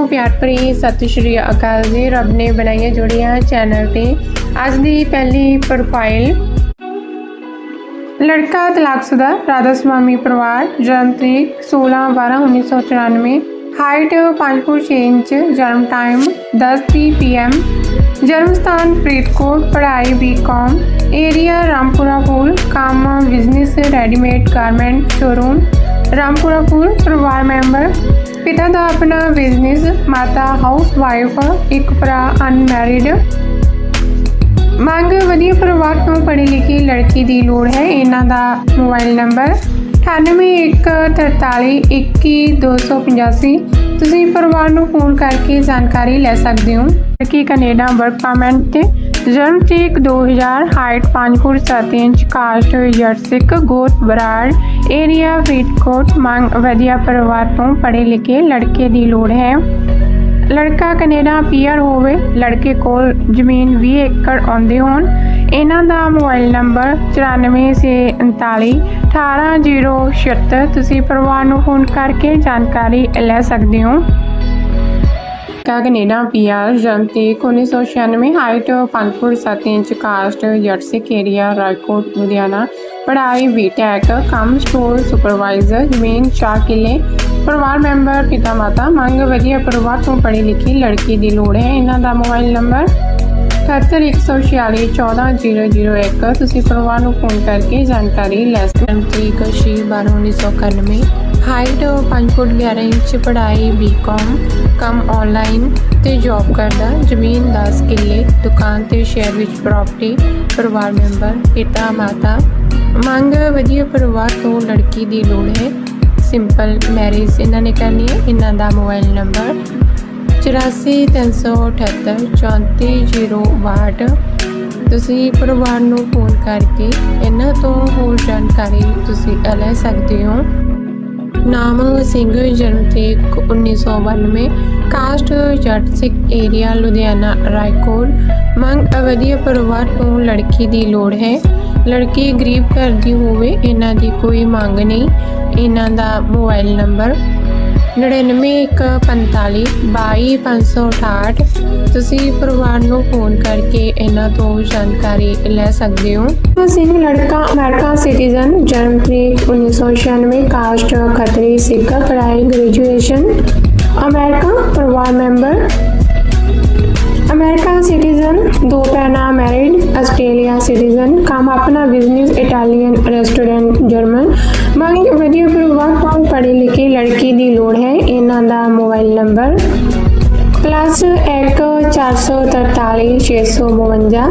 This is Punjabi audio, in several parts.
ਨੂੰ ਪਿਆਰ ਭਰੀ ਸਤਿ ਸ਼੍ਰੀ ਅਕਾਲ ਜੀ। ਰੱਬ ਨੇ ਬਣਾਈਆਂ ਜੋੜੀਆਂ ਚੈਨਲ ਤੇ ਅੱਜ ਦੀ ਪਹਿਲੀ ਪ੍ਰੋਫਾਈਲ ਲੜਕਾ ਤਲਾਕਸ਼ੁਦਾ ਰਾਧਾ ਸੁਆਮੀ ਪਰਿਵਾਰ, ਜਨਮ ਤਰੀਕ 16 12 1994 ਹਾਈਟ 5 ਫੁੱਟ 6 ਇੰਚ, ਜਨਮ ਟਾਈਮ 10:30 ਪੀਐਮ ਜਨਮ ਸਥਾਨ ਫਰੀਦਕੋਟ, ਪੜ੍ਹਾਈ ਬੀਕਾਮ ਏਰੀਆ ਰਾਮਪੁਰਾ ਪੁਲ ਕੰਮ business readymade garment showroom Rampura Pul ਪਰਿਵਾਰ ਮੈਂਬਰ ਪਿਤਾ ਦਾ ਆਪਣਾ ਬਿਜ਼ਨਸ ਮਾਤਾ ਹਾਊਸ ਵਾਈਫ ਇੱਕ ਭਰਾ ਅਨਮੈਰਿਡ ਮੰਗ ਵਧੀਆ ਪਰਿਵਾਰ ਤੋਂ ਪੜ੍ਹੀ ਲਿਖੀ ਲੜਕੀ ਦੀ ਲੋੜ ਹੈ। ਇਹਨਾਂ ਦਾ ਮੋਬਾਈਲ ਨੰਬਰ 9814321285 ਤੁਸੀਂ ਪਰਿਵਾਰ ਨੂੰ ਫੋਨ ਕਰਕੇ ਜਾਣਕਾਰੀ ਲੈ ਸਕਦੇ ਹੋ। ਲੜਕੀ ਕੈਨੇਡਾ ਵਰਕ ਪਰਮਿਟ ਤੇ ਜਨਮ ਤਰੀਕ 2000 height 5 foot 7 inch, caste Jat ਸਿੱਖ ਬਰਾੜ ਏਰੀਆ, ਫਰੀਦਕੋਟ। ਮੰਗ ਵਧੀਆ ਪਰਿਵਾਰ ਤੋਂ ਪੜ੍ਹੇ ਲਿਖੇ ਲੜਕੇ ਦੀ ਲੋੜ ਹੈ। ਲੜਕਾ ਕੈਨੇਡਾ ਪੀਆਰ ਹੋਵੇ, ਲੜਕੇ ਕੋਲ ਜ਼ਮੀਨ 20 ਏਕੜ ਆਉਂਦੇ ਹੋਣ। ਇਹਨਾਂ ਦਾ ਮੋਬਾਈਲ ਨੰਬਰ 9439 18076 ਤੁਸੀਂ ਪਰਿਵਾਰ ਨੂੰ ਫੋਨ ਕਰਕੇ ਜਾਣਕਾਰੀ ਲੈ ਸਕਦੇ ਹੋ। ਕਾ ਕੈਨੇਡਾ ਪੀਆਰ ਜਨਮ ਤਰੀਕ 1996 height 5 foot 7 inch caste Jat ਸਿੱਖ ਏਰੀਆ ਰਾਏਕੋਟ, ਲੁਧਿਆਣਾ। ਪੜ੍ਹਾਈ ਬੀਟੈਕ ਕੰਮ ਸਟੋਰ ਸੁਪਰਵਾਈਜ਼ਰ ਜ਼ਮੀਨ 4 ਕਿੱਲੇ। ਪਰਿਵਾਰ ਮੈਂਬਰ ਪਿਤਾ ਮਾਤਾ ਮੰਗ ਵਧੀਆ ਪਰਿਵਾਰ ਤੋਂ ਪੜ੍ਹੀ ਲਿਖੀ ਲੜਕੀ ਦੀ ਲੋੜ ਹੈ। ਇਹਨਾਂ ਦਾ ਮੋਬਾਈਲ ਨੰਬਰ 7146414001 ਤੁਸੀਂ ਪਰਿਵਾਰ ਨੂੰ ਫੋਨ ਕਰਕੇ ਜਾਣਕਾਰੀ ਲੈ ਸਕਦੇ ਹੋ। ਤਰੀਕ 6 12 1991 ਹਾਈਟ 5 ਫੁੱਟ 11 ਇੰਚ ਪੜ੍ਹਾਈ ਬੀਕਾਮ ਕੰਮ ਆਨਲਾਈਨ ਤੇ ਜੌਬ ਕਰਦਾ। ਜ਼ਮੀਨ 10 ਕਿੱਲੇ, ਦੁਕਾਨ ਤੇ ਸ਼ਹਿਰ ਵਿੱਚ ਪ੍ਰਾਪਰਟੀ ਪਰਿਵਾਰ ਮੈਂਬਰ ਪਿਤਾ, ਮਾਤਾ। ਮੰਗ ਵਧੀਆ ਪਰਿਵਾਰ ਤੋਂ ਲੜਕੀ ਦੀ ਲੋੜ ਹੈ। ਸਿੰਪਲ ਮੈਰਿਜ ਇਹਨਾਂ ਨੇ ਕਰਨੀ ਹੈ। ਇਹਨਾਂ ਦਾ ਮੋਬਾਈਲ ਨੰਬਰ 8438843062 ਤੁਸੀਂ ਪਰਿਵਾਰ ਨੂੰ ਫੋਨ ਕਰਕੇ ਇਹਨਾਂ ਤੋਂ ਹੋਰ ਜਾਣਕਾਰੀ ਤੁਸੀਂ ਲੈ ਸਕਦੇ ਹੋ। ਨਾਮ ਸਿੰਘ ਜਨਮ ਤਰੀਕ 1992 ਕਾਸਟ ਜੱਟ ਸਿੱਖ ਏਰੀਆ, ਲੁਧਿਆਣਾ, ਰਾਏਕੋਟ। ਮੰਗ ਅਵਧੀ ਪਰਿਵਾਰ ਤੋਂ ਲੜਕੀ ਦੀ ਲੋੜ ਹੈ। ਲੜਕੀ ਗਰੀਬ ਘਰ ਦੀ ਹੋਵੇ, ਇਹਨਾਂ ਦੀ ਕੋਈ ਮੰਗ ਨਹੀਂ। ਇਹਨਾਂ ਦਾ ਮੋਬਾਈਲ ਨੰਬਰ 9945 22568 ਤੁਸੀਂ ਪਰਿਵਾਰ ਨੂੰ ਫੋਨ ਕਰਕੇ ਇਹਨਾਂ ਤੋਂ ਜਾਣਕਾਰੀ ਲੈ ਸਕਦੇ ਹੋ। ਸਿੰਘ ਲੜਕਾ, ਅਮਰੀਕਾ ਸਿਟੀਜ਼ਨ, ਜਨਮ ਤਰੀਕ 1996 ਕਾਸਟ, ਖੱਤਰੀ ਸਿੱਖ ਪੜ੍ਹਾਈ, ਗ੍ਰੈਜੂਏਸ਼ਨ। ਅਮਰੀਕਾ ਪਰਿਵਾਰ ਮੈਂਬਰ। ਅਮਰੀਕਨ ਸਿਟੀਜ਼ਨ, ਦੋ ਭੈਣਾਂ ਮੈਰਿਡ, ਆਸਟ੍ਰੇਲੀਆ ਸਿਟੀਜ਼ਨ। ਕੰਮ ਆਪਣਾ ਬਿਜ਼ਨਸ ਇਟਾਲੀਅਨ ਰੈਸਟੋਰੈਂਟ ਜਰਮਨ ਮੰਗ ਵਧੀਆ ਪਰਿਵਾਰ ਪੜ੍ਹੇ ਲਿਖੇ ਲੜਕੀ ਦੀ ਲੋੜ ਹੈ। ਇਹਨਾਂ ਦਾ ਮੋਬਾਈਲ ਨੰਬਰ ਪਲੱਸ 1 443 652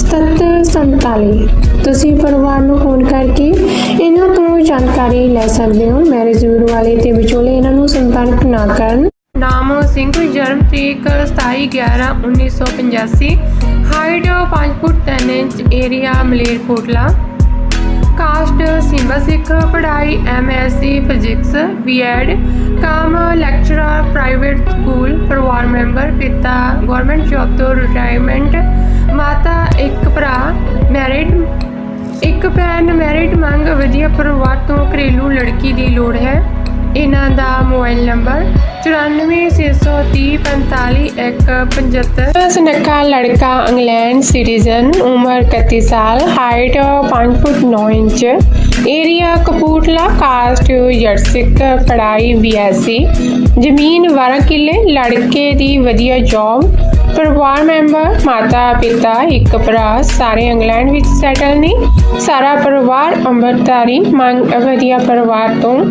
7747 ਤੁਸੀਂ ਪਰਿਵਾਰ ਨੂੰ ਫੋਨ ਕਰਕੇ ਇਹਨਾਂ ਤੋਂ ਜਾਣਕਾਰੀ ਲੈ ਸਕਦੇ ਹੋ। ਮੈਰਿਜ ਬਿਊਰੋ ਵਾਲੇ ਤੇ ਵਿਚੋਲੇ ਇਹਨਾਂ ਨੂੰ ਸੰਪਰਕ ਨਾ ਕਰਨ। ਨਾਮ ਸਿੰਘ ਜਨਮ ਤਰੀਕ 27/11/1985 ਹਾਈਟ 5 ਫੁੱਟ 3 ਇੰਚ, ਏਰੀਆ, ਮਲੇਰਕੋਟਲਾ। ਕਾਸਟ ਸੀਮਾ ਸਿੱਖ ਪੜ੍ਹਾਈ ਐਮਐਸਸੀ ਫਿਜ਼ਿਕਸ ਬੀਐਡ ਕਾਮ ਲੈਕਚਰਰ ਪ੍ਰਾਈਵੇਟ ਸਕੂਲ ਪਰਿਵਾਰ ਮੈਂਬਰ ਪਿਤਾ ਗਵਰਨਮੈਂਟ ਜੌਬ ਤੋਂ ਰਿਟਾਇਰਮੈਂਟ ਮਾਤਾ ਇੱਕ ਭਰਾ ਮੈਰਿਡ ਇੱਕ ਭੈਣ ਮੈਰਿਡ ਮੰਗ ਵਧੀਆ ਪਰਿਵਾਰ ਤੋਂ ਘਰੇਲੂ ਲੜਕੀ ਦੀ ਲੋੜ ਹੈ ਇਹਨਾਂ ਦਾ ਮੋਬਾਈਲ ਨੰਬਰ 9463455175 ਸੁਨੱਖਾ ਲੜਕਾ ਇੰਗਲੈਂਡ ਸਿਟੀਜ਼ਨ, ਉਮਰ 31 ਸਾਲ height 5 foot 9 inch. Area Kapurthala caste Jat Sikh ਪੜ੍ਹਾਈ ਬੀਐਸਸੀ ਜ਼ਮੀਨ 12 ਕਿੱਲੇ, ਲੜਕੇ ਦੀ ਵਧੀਆ ਜੌਬ ਪਰਿਵਾਰ ਮੈਂਬਰ, ਮਾਤਾ, ਪਿਤਾ, ਇੱਕ ਭਰਾ, ਸਾਰੇ ਇੰਗਲੈਂਡ ਵਿੱਚ ਸੈਟਲ ਨੇ। ਸਾਰਾ ਪਰਿਵਾਰ ਅੰਮ੍ਰਿਤਧਾਰੀ, ਮੰਗ ਵਧੀਆ ਪਰਿਵਾਰ ਤੋਂ।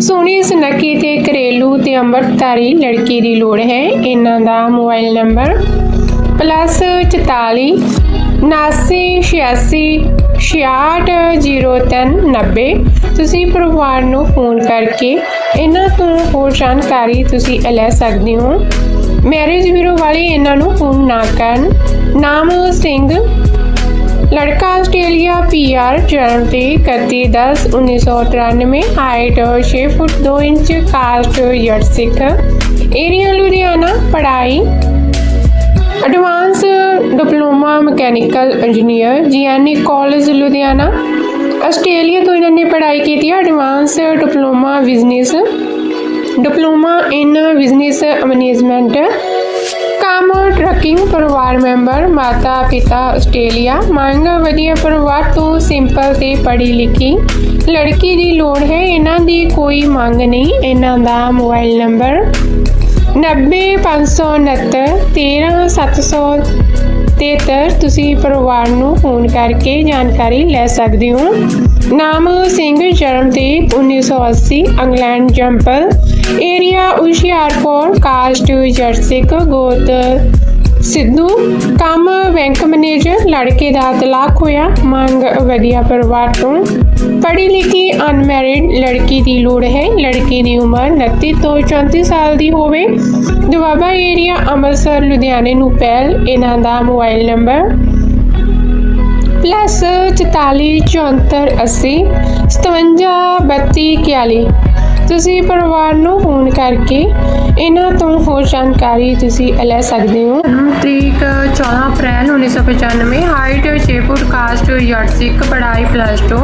ਸੋਹਣੀ ਸੁਨੱਖੀ ਤੇ ਘਰੇਲੂ ਤੇ ਅੰਮ੍ਰਿਤਧਾਰੀ ਲੜਕੀ ਦੀ ਲੋੜ ਹੈ। ਇਹਨਾਂ ਦਾ ਮੋਬਾਈਲ ਨੰਬਰ ਪਲੱਸ 44 ਨਾਸੀ 86 660390 ਤੁਸੀਂ ਪਰਿਵਾਰ ਨੂੰ ਫੋਨ ਕਰਕੇ ਇਹਨਾਂ ਤੋਂ ਹੋਰ ਜਾਣਕਾਰੀ ਤੁਸੀਂ ਲੈ ਸਕਦੇ ਹੋ। ਮੈਰਿਜ ਬਿਊਰੋ ਵਾਲੇ ਇਹਨਾਂ ਨੂੰ ਫੋਨ ਨਾ ਕਰਨ। ਨਾਮ ਸਿੰਘ ਲੜਕਾ ਆਸਟ੍ਰੇਲੀਆ ਪੀਆਰ ਜਨਮ ਤੇ 31/10/1993 ਹਾਈਟ 6 ਫੁੱਟ 2 ਇੰਚ, ਕਾਸਟ ਜੱਟ ਸਿੱਖ। ਏਰੀਆ ਲੁਧਿਆਣਾ, ਪੜ੍ਹਾਈ। Advance diploma mechanical engineer GNE college Ludhiana. Australia ਤੋਂ ਇਹਨਾਂ ਨੇ ਪੜ੍ਹਾਈ ਕੀਤੀ ਹੈ। Advance diploma business diploma in business management ਕੰਮ ਟਰੱਕਿੰਗ ਪਰਿਵਾਰ ਮੈਂਬਰ ਮਾਤਾ, ਪਿਤਾ, ਆਸਟ੍ਰੇਲੀਆ। ਮੰਗ ਵਧੀਆ ਪਰਿਵਾਰ, ਤੋਂ ਸਿੰਪਲ ਤੇ ਪੜ੍ਹੀ ਲਿਖੀ। ਲੜਕੀ ਦੀ ਲੋੜ ਹੈ, ਇਹਨਾਂ ਦੀ ਕੋਈ ਮੰਗ ਨਹੀਂ। ਇਹਨਾਂ ਦਾ ਮੋਬਾਈਲ ਨੰਬਰ 90569 13773 ਤੁਸੀਂ ਪਰਿਵਾਰ ਨੂੰ ਫੋਨ ਕਰਕੇ ਜਾਣਕਾਰੀ ਲੈ ਸਕਦੇ ਹੋ। ਨਾਮ ਸਿੰਘ, ਜਨਮ ਤੇ 1980 ਇੰਗਲੈਂਡ ਜੰਪਲ ਏਰੀਆ ਹੁਸ਼ਿਆਰਪੁਰ, ਕਾਸਟ ਜਰਸਿਕ ਗੋਤ। ਸਿੱਧੂ, ਕੰਮ ਬੈਂਕ ਮੈਨੇਜਰ, ਲੜਕੇ ਦਾ ਤਲਾਕ ਹੋਇਆ, ਮੰਗ ਵਧੀਆ ਪਰਿਵਾਰ ਤੋਂ। ਪੜ੍ਹੀ ਲਿਖੀ ਅਨਮੈਰਿਡ ਲੜਕੀ ਦੀ ਲੋੜ ਹੈ, ਲੜਕੀ ਦੀ ਉਮਰ 29 ਤੋਂ 34 ਸਾਲ ਦੀ ਹੋਵੇ। ਦੁਆਬਾ ਏਰੀਆ ਅੰਮ੍ਰਿਤਸਰ, ਲੁਧਿਆਣੇ ਨੂੰ ਪਹਿਲ, ਇਹਨਾਂ ਦਾ ਮੋਬਾਈਲ ਨੰਬਰ ਪਲੱਸ 44 74 80 57 32 41 ਤੁਸੀਂ ਪਰਿਵਾਰ ਨੂੰ ਫੋਨ ਕਰਕੇ ਇਹਨਾਂ ਤੋਂ ਹੋਰ ਜਾਣਕਾਰੀ ਤੁਸੀਂ ਲੈ ਸਕਦੇ ਹੋ। ਜਨਮ ਤਰੀਕ 14 ਅਪ੍ਰੈਲ 1995 ਹਾਈਟ 6 ਫੁੱਟ, ਕਾਸਟ ਯਰਸਿਕ ਪੜ੍ਹਾਈ ਪਲੱਸ 2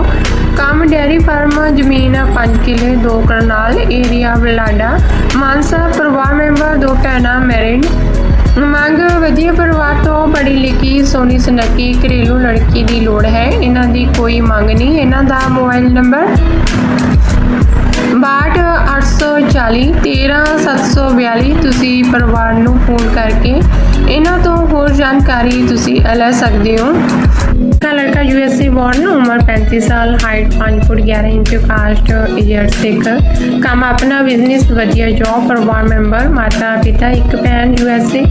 ਕੰਮ ਡੈਰੀ ਫਾਰਮ, ਜ਼ਮੀਨ 5 ਕਿੱਲੇ 2 ਕਰਨਾਲ ਏਰੀਆ ਬਲਾਡਾ, ਮਾਨਸਾ, ਪਰਿਵਾਰ ਮੈਂਬਰ, ਦੋ ਭੈਣਾਂ ਮੈਰਿਡ ਮੰਗ ਵਧੀਆ ਪਰਿਵਾਰ ਤੋਂ ਪੜ੍ਹੀ ਲਿਖੀ ਸੋਨੀ ਸੁਨੱਖੀ, ਘਰੇਲੂ ਲੜਕੀ ਦੀ ਲੋੜ ਹੈ। ਇਹਨਾਂ ਦੀ ਕੋਈ ਮੰਗ ਨਹੀਂ। ਇਹਨਾਂ ਦਾ ਮੋਬਾਈਲ ਨੰਬਰ 62840 13742 ਤੁਸੀਂ ਪਰਿਵਾਰ ਨੂੰ ਫੋਨ ਕਰਕੇ ਇਹਨਾਂ ਤੋਂ ਹੋਰ ਜਾਣਕਾਰੀ ਤੁਸੀਂ ਲੈ ਸਕਦੇ ਹੋ। ਦਾ ਲੜਕਾ ਯੂਐਸਏ ਬੌਰਨ ਉਮਰ 35 ਸਾਲ ਹਾਈਟ 5 ਫੁੱਟ 11 ਇੰਚ ਕਾਸਟ ਏਅਰ ਸਿਕ ਕੰਮ ਆਪਣਾ ਬਿਜ਼ਨਸ ਵਧੀਆ ਜੌਬ ਪਰਿਵਾਰ ਮੈਂਬਰ ਮਾਤਾ ਪਿਤਾ, ਇੱਕ ਭੈਣ ਯੂਐਸਏ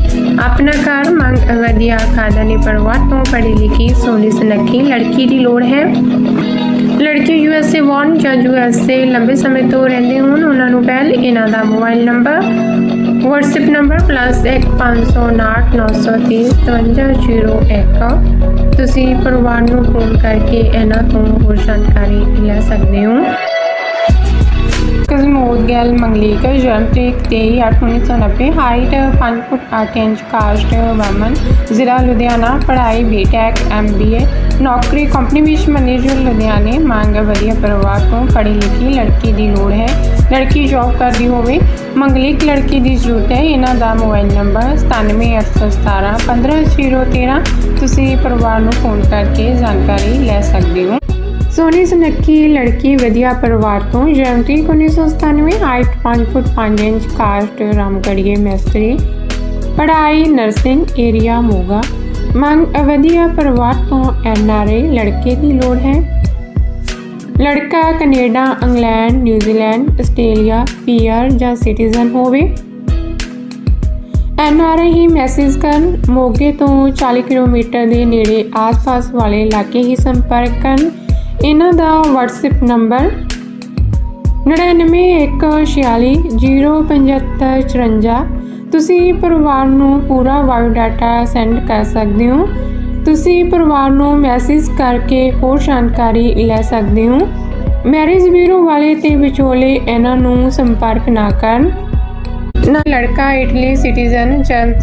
ਆਪਣਾ ਘਰ, ਮੰਗ, ਵਧੀਆ ਖਾਨਦਾਨੀ ਪਰਿਵਾਰ ਤੋਂ ਪੜ੍ਹੀ ਲਿਖੀ, ਸੋਹਣੀ ਸੁਨੱਖੀ, ਲੜਕੀ ਦੀ ਲੋੜ ਹੈ। ਲੜਕੀ ਯੂਐਸਏ ਬੌਰਨ ਜਾਂ ਯੂਐਸਏ ਲੰਬੇ ਸਮੇਂ ਤੋਂ ਰਹਿੰਦੇ ਹੋਣ, ਉਹਨਾਂ ਨੂੰ ਪਹਿਲ ਇਹਨਾਂ ਦਾ ਮੋਬਾਈਲ ਨੰਬਰ, WhatsApp ਨੰਬਰ +1509305701 ਤੁਸੀਂ ਪਰਿਵਾਰ ਨੂੰ ਫੋਨ ਕਰਕੇ ਇਹਨਾਂ ਤੋਂ ਹੋਰ ਜਾਣਕਾਰੀ ਲੈ ਸਕਦੇ ਹੋ। ਕਜ਼ਮੋਦ ਗੈਲ ਮੰਗਲੀਕ ਜਨਮ ਤਰੀਕ 23/8/1990 ਹਾਈਟ 5 ਫੁੱਟ 8 ਇੰਚ, ਕਾਸਟ ਵਮਨ ਜ਼ਿਲ੍ਹਾ ਲੁਧਿਆਣਾ, ਪੜ੍ਹਾਈ ਬੀਟੈਕ ਐਮਬੀਏ ਨੌਕਰੀ ਕੰਪਨੀ ਵਿੱਚ ਮੈਨੇਜਰ ਲੁਧਿਆਣੇ, ਮੰਗ ਵਧੀਆ ਪਰਿਵਾਰ ਤੋਂ ਪੜ੍ਹੀ ਲਿਖੀ ਲੜਕੀ ਦੀ ਲੋੜ ਹੈ। ਲੜਕੀ ਜੌਬ ਕਰਦੀ ਹੋਵੇ, ਮੰਗਲੀਕ ਲੜਕੀ ਦੀ ਜ਼ਰੂਰਤ ਹੈ। ਇਹਨਾਂ ਦਾ ਮੋਬਾਈਲ ਨੰਬਰ 978117 15013 ਤੁਸੀਂ ਪਰਿਵਾਰ ਨੂੰ ਫੋਨ ਕਰਕੇ ਜਾਣਕਾਰੀ ਲੈ ਸਕਦੇ ਹੋ। ਸੋਨੀ ਸੁਨੱਖੀ ਲੜਕੀ ਵਧੀਆ ਪਰਿਵਾਰ ਤੋਂ ਜਨਮ ਤਰੀਕ 1997 height 5 foot 5 inch, caste Ramgarhia ਮੈਸਤਰੀ। ਪੜ੍ਹਾਈ ਨਰਸਿੰਗ ਏਰੀਆ ਮੋਗਾ। ਮੰਗ ਵਧੀਆ ਪਰਿਵਾਰ ਤੋਂ ਐਨਆਰਆਈ ਲੜਕੇ ਦੀ ਲੋੜ ਹੈ। ਲੜਕਾ Canada, England New Zealand Australia, PR ਜਾਂ ਸਿਟੀਜ਼ਨ ਹੋਵੇ। ਐਨਆਰਆਈ ਹੀ ਮੈਸੇਜ ਕਰਨ, ਮੋਗੇ ਤੋਂ 40 ਕਿਲੋਮੀਟਰ ਦੇ ਨੇੜੇ ਆਸ-ਪਾਸ ਵਾਲੇ ਇਲਾਕੇ ਹੀ ਸੰਪਰਕ ਕਰਨ। ਇਹਨਾਂ ਦਾ WhatsApp ਨੰਬਰ 9914607554 ਤੁਸੀਂ ਪਰਿਵਾਰ ਨੂੰ ਪੂਰਾ ਬਾਇਓਡਾਟਾ ਸੈਂਡ ਕਰ ਸਕਦੇ ਹੋ। ਤੁਸੀਂ ਪਰਿਵਾਰ ਨੂੰ ਮੈਸੇਜ ਕਰਕੇ ਹੋਰ ਜਾਣਕਾਰੀ ਲੈ ਸਕਦੇ ਹੋ। ਮੈਰਿਜ ਬਿਊਰੋ ਵਾਲੇ ਤੇ ਵਿਚੋਲੇ ਇਹਨਾਂ ਨੂੰ ਸੰਪਰਕ ਨਾ ਕਰਨ। ਨਾ ਲੜਕਾ ਇਟਲੀ ਸਿਟੀਜ਼ਨ ਜਨਮ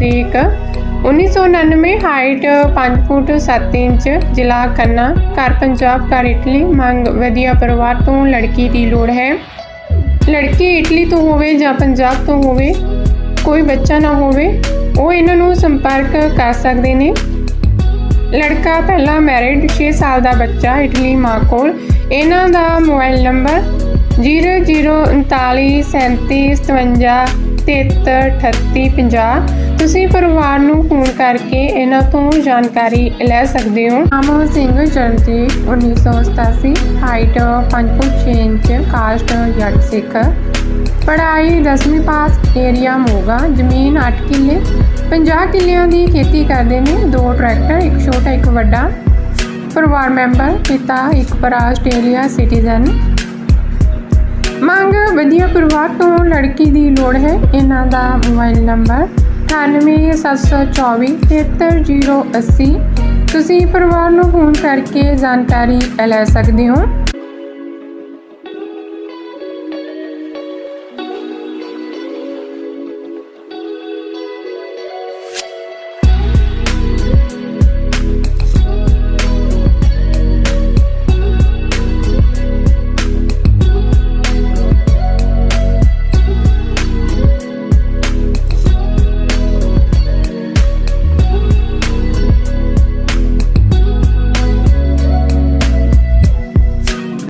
1999 ਹਾਈਟ 5 ਫੁੱਟ 7 ਇੰਚ ਜ਼ਿਲ੍ਹਾ ਖੰਨਾ, ਘਰ ਪੰਜਾਬ, ਘਰ ਇਟਲੀ, ਮੰਗ ਵਧੀਆ ਪਰਿਵਾਰ ਤੋਂ ਲੜਕੀ ਦੀ ਲੋੜ ਹੈ। ਲੜਕੀ ਇਟਲੀ ਤੋਂ ਹੋਵੇ ਜਾਂ ਪੰਜਾਬ ਤੋਂ ਹੋਵੇ, ਕੋਈ ਬੱਚਾ ਨਾ ਹੋਵੇ, ਉਹ ਇਹਨਾਂ ਨੂੰ ਸੰਪਰਕ ਕਰ ਸਕਦੇ ਨੇ। ਲੜਕਾ ਪਹਿਲਾਂ ਮੈਰਿਡ 6 ਸਾਲ ਦਾ ਬੱਚਾ ਇਟਲੀ ਮਾਂ ਕੋਲ। ਇਹਨਾਂ ਦਾ ਮੋਬਾਈਲ ਨੰਬਰ 003937573850 ਤੁਸੀਂ ਪਰਿਵਾਰ ਨੂੰ ਫੋਨ ਕਰਕੇ ਇਹਨਾਂ ਤੋਂ ਜਾਣਕਾਰੀ ਲੈ ਸਕਦੇ ਹੋ। ਨਾਮ ਸਿੰਘ ਜਨਤੀ 1987 height 5 foot 6 inch caste Jat Sikh. ਪੜ੍ਹਾਈ 10ਵੀਂ ਪਾਸ ਏਰੀਆ ਮੋਗਾ, ਜ਼ਮੀਨ 8 ਕਿੱਲੇ। 50 ਕਿੱਲਿਆਂ ਦੀ ਖੇਤੀ ਕਰਦੇ ਨੇ, ਦੋ ਟਰੈਕਟਰ, ਇੱਕ ਛੋਟਾ, ਇੱਕ ਵੱਡਾ। ਪਰਿਵਾਰ ਮੈਂਬਰ, ਪਿਤਾ, ਇੱਕ ਭਰਾ, ਆਸਟ੍ਰੇਲੀਆ ਸਿਟੀਜ਼ਨ। ਮੰਗ, ਵਧੀਆ ਪਰਿਵਾਰ ਤੋਂ ਲੜਕੀ ਦੀ ਲੋੜ ਹੈ। ਇਹਨਾਂ ਦਾ ਮੋਬਾਈਲ ਨੰਬਰ 987424 73080 ਤੁਸੀਂ ਪਰਿਵਾਰ ਨੂੰ ਫੋਨ ਕਰਕੇ ਜਾਣਕਾਰੀ ਲੈ ਸਕਦੇ ਹੋ।